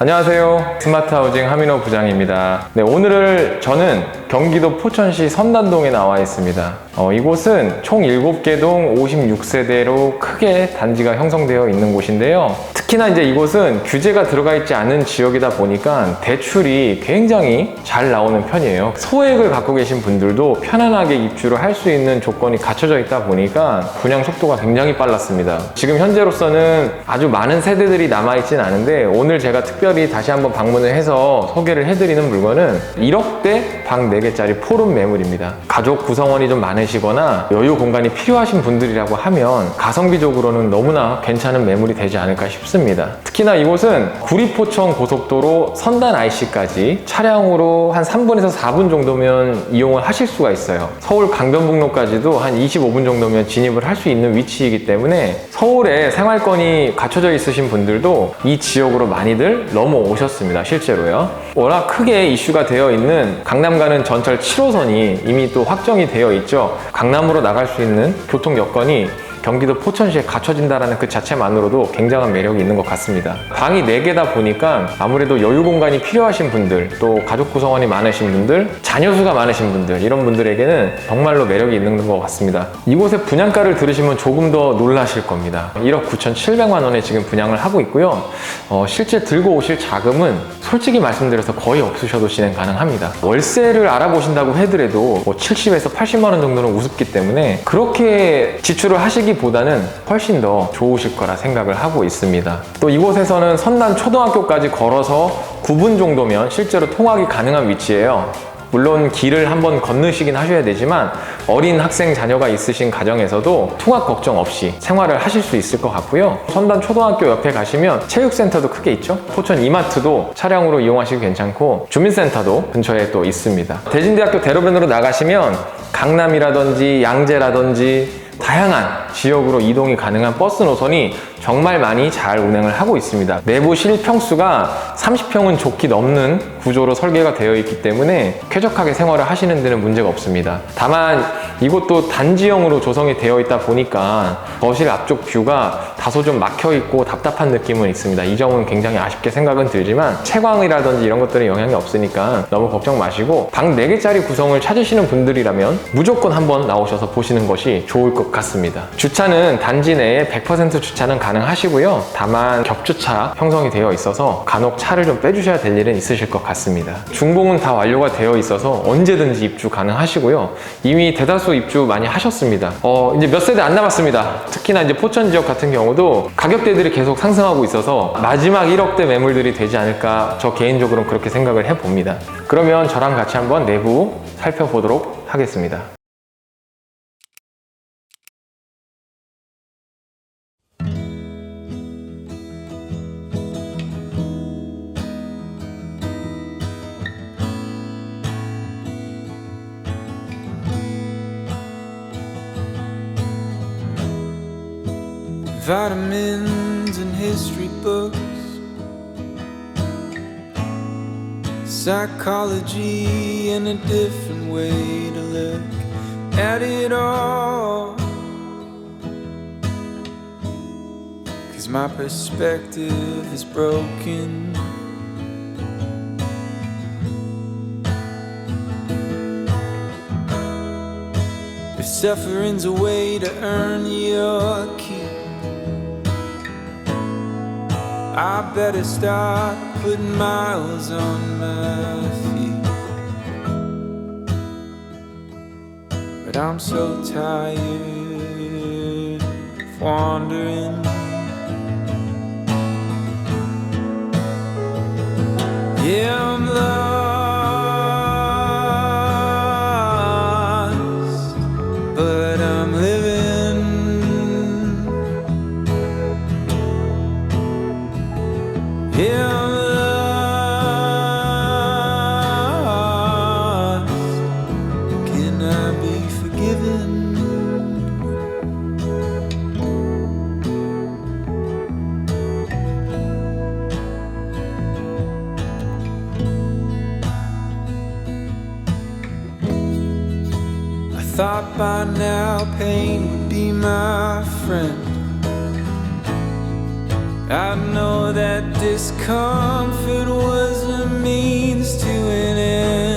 안녕하세요. 스마트 하우징 하민호 부장입니다. 네, 오늘을 저는 경기도 포천시 선단동에 나와 있습니다. 어, 이곳은 총 7개 동 56세대로 크게 단지가 형성되어 있는 곳인데요. 특히나 이제 이곳은 규제가 들어가 있지 않은 지역이다 보니까 대출이 굉장히 잘 나오는 편이에요. 소액을 갖고 계신 분들도 편안하게 입주를 할 수 있는 조건이 갖춰져 있다 보니까 분양 속도가 굉장히 빨랐습니다. 지금 현재로서는 아주 많은 세대들이 남아있진 않은데 오늘 제가 특별히 다시 한번 방문을 해서 소개를 해드리는 물건은 1억대 방 4개짜리 포룸 매물입니다. 가족 구성원이 좀 많으시거나 여유 공간이 필요하신 분들이라고 하면 가성비적으로는 너무나 괜찮은 매물이 되지 않을까 싶습니다. 특히나 이곳은 구리포천 고속도로 선단 IC까지 차량으로 한 3분에서 4분 정도면 이용을 하실 수가 있어요. 서울 강변북로까지도 한 25분 정도면 진입을 할 수 있는 위치이기 때문에 서울에 생활권이 갖춰져 있으신 분들도 이 지역으로 많이들 넘어오셨습니다. 실제로요. 워낙 크게 이슈가 되어 있는 강남 가는 전철 7호선이 이미 또 확정이 되어 있죠. 강남으로 나갈 수 있는 교통 여건이 경기도 포천시에 갖춰진다는 그 자체만으로도 굉장한 매력이 있는 것 같습니다. 방이 4개다 보니까 아무래도 여유 공간이 필요하신 분들, 또 가족 구성원이 많으신 분들, 자녀 수가 많으신 분들, 이런 분들에게는 정말로 매력이 있는 것 같습니다. 이곳의 분양가를 들으시면 조금 더 놀라실 겁니다. 1억 9,700만 원에 지금 분양을 하고 있고요. 어, 실제 들고 오실 자금은 솔직히 말씀드려서 거의 없으셔도 진행 가능합니다. 월세를 알아보신다고 해더라도 뭐 70에서 80만 원 정도는 우습기 때문에 그렇게 지출을 하시기 보다는 훨씬 더 좋으실 거라 생각을 하고 있습니다. 또 이곳에서는 선단 초등학교까지 걸어서 9분 정도면 실제로 통학이 가능한 위치예요. 물론 길을 한번 건너시긴 하셔야 되지만 어린 학생 자녀가 있으신 가정에서도 통학 걱정 없이 생활을 하실 수 있을 것 같고요. 선단 초등학교 옆에 가시면 체육센터도 크게 있죠. 포천 이마트도 차량으로 이용하시기 괜찮고 주민센터도 근처에 또 있습니다. 대진대학교 대로변으로 나가시면 강남이라든지 양재라든지 다양한 지역으로 이동이 가능한 버스 노선이 정말 많이 잘 운행을 하고 있습니다. 내부 실평수가 30평은 좋게 넘는 구조로 설계가 되어 있기 때문에 쾌적하게 생활을 하시는 데는 문제가 없습니다. 다만 이곳도 단지형으로 조성이 되어 있다 보니까 거실 앞쪽 뷰가 다소 좀 막혀 있고 답답한 느낌은 있습니다. 이 점은 굉장히 아쉽게 생각은 들지만 채광이라든지 이런 것들은 영향이 없으니까 너무 걱정 마시고 방 4개짜리 구성을 찾으시는 분들이라면 무조건 한번 나오셔서 보시는 것이 좋을 것 같습니다. 주차는 단지 내에 100% 주차는 가능하시고요. 다만 겹주차 형성이 되어 있어서 간혹 차를 좀 빼주셔야 될 일은 있으실 것 같습니다. 준공은 다 완료가 되어 있어서 언제든지 입주 가능하시고요. 이미 대다수 입주 많이 하셨습니다. 어, 이제 몇 세대 안 남았습니다. 특히나 이제 포천 지역 같은 경우도 가격대들이 계속 상승하고 있어서 마지막 1억대 매물들이 되지 않을까 저 개인적으로는 그렇게 생각을 해봅니다. 그러면 저랑 같이 한번 내부 살펴보도록 하겠습니다. Vitamins and history books, psychology, and a different way to look at it all. Cause my perspective is broken. If suffering's a way to earn your keep. I better start putting miles on my feet. But I'm so tired of wandering. thought by now pain would be my friend. I know that discomfort was a means to an end.